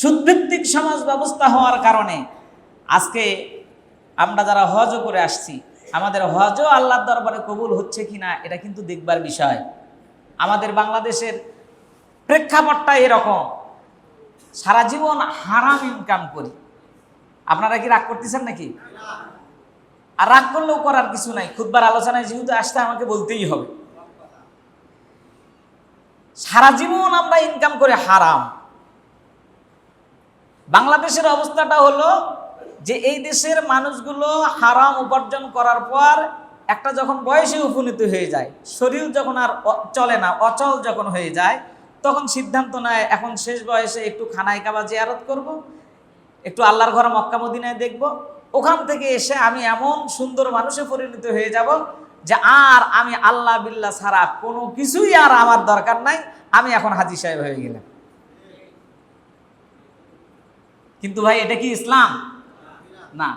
সুদভিত্তিক সমাজ ব্যবস্থা হওয়ার কারণে আজকে আমরা যারা হজও করে আসছি, আমাদের হজও আল্লাহর দরবারে কবুল হচ্ছে কিনা, এটা কিন্তু দেখবার বিষয়। আমাদের বাংলাদেশের প্রেক্ষাপটটা এরকম। সারা জীবন হারাম ইনকাম করি। আপনারা কি রাগ করতেছেন নাকি? আর রাগ করলেও করার কিছু নাই। খুদবার আলোচনায় যেহেতু আসতে আমাকে বলতেই হবে। সারা জীবন আমরা ইনকাম করে হারাম। বাংলাদেশের অবস্থাটা হলো যে এই দেশের মানুষগুলো হারাম উপার্জন করার পর একটা যখন বয়সে উপনীত হয়ে যায়, শরীর যখন আর চলে না, অচল যখন হয়ে যায়, তখন সিদ্ধান্ত নেয়, এখন শেষ বয়সে একটু খানায় কাবা জিয়ারত করব। একটু আল্লাহর ঘর মক্কা মদিনায় দেখব ওখান থেকে এসে আমি এমন সুন্দর মানুষে পরিণত হয়ে যাব যে আর আমি আল্লাহ বিল্লাহ ছাড়া কোনো কিছুই আর আমার দরকার নাই, আমি এখন হাজি সাহেব হয়ে গেলাম কিন্তু ভাই এটা কি ইসলাম?